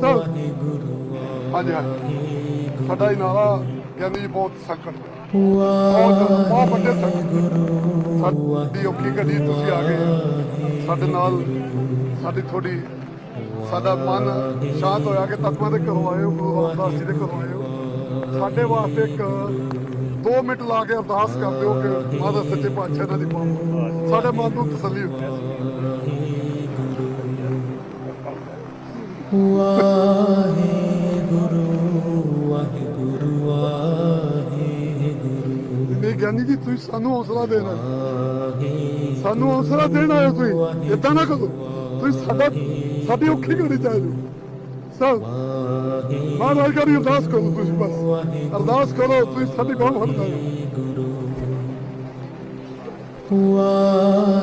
Sir ਹਾਂਜੀ ਹਾਂਜੀ। ਸਾਡਾ ਹੀ ਕਹਿੰਦੇ ਜੀ ਬਹੁਤ ਸੰਕਟ ਬਹੁਤ ਬਹੁਤ ਵੱਡੇ ਸੰਕਟ ਸਾਡੀ ਔਖੀ ਘੜੀ ਤੁਸੀਂ ਆ ਗਏ। ਸਾਡੇ ਨਾਲ ਸਾਡੀ ਥੋੜੀ ਸਾਡਾ ਮਨ ਸ਼ਾਂਤ ਹੋਇਆ ਕਿ ਤਤਵਾਂ ਦੇ ਘਰੋਂ ਆਏ ਹੋ, ਗੁਰੂ ਰਾਮਦਾਸ ਜੀ ਦੇ ਘਰੋਂ ਆਏ ਹੋ। ਸਾਡੇ ਵਾਸਤੇ ਇੱਕ 2 ਮਿੰਟ ਲਾ ਕੇ ਅਰਦਾਸ ਕਰਦੇ ਹੋ ਕਿ ਮਾਤਾ ਸੱਚੇ ਪਾਤਸ਼ਾਹ ਇਹਨਾਂ ਦੀ ਪਾਵ ਸਾਡੇ ਮਨ ਨੂੰ ਤਸੱਲੀ ਹੁੰਦੀ ਹੈ। ਗਿਆਨੀ ਜੀ ਤੁਸੀਂ ਸਾਨੂੰ ਹੌਸਲਾ ਦੇਣਾ ਸਾਨੂੰ ਹੌਸਲਾ ਦੇਣ ਆਏ ਹੋ ਤੁਸੀਂ ਇਦਾਂ ਨਾ ਕਰੋ ਤੁਸੀਂ ਸਾਡਾ ਸਾਡੀ ਔਖੀ ਘੜੀ ਚਾਹੀਦੀ ਸਰ ਮਹਾਰਾਜ ਕਰੀ ਅਰਦਾਸ ਕਰੋ ਤੁਸੀਂ ਬਸ ਅਰਦਾਸ ਕਰੋ ਤੁਸੀਂ ਸਾਡੀ ਬਾਹ ਫੜਦਾ ਵਾਹਿਗੁਰੂ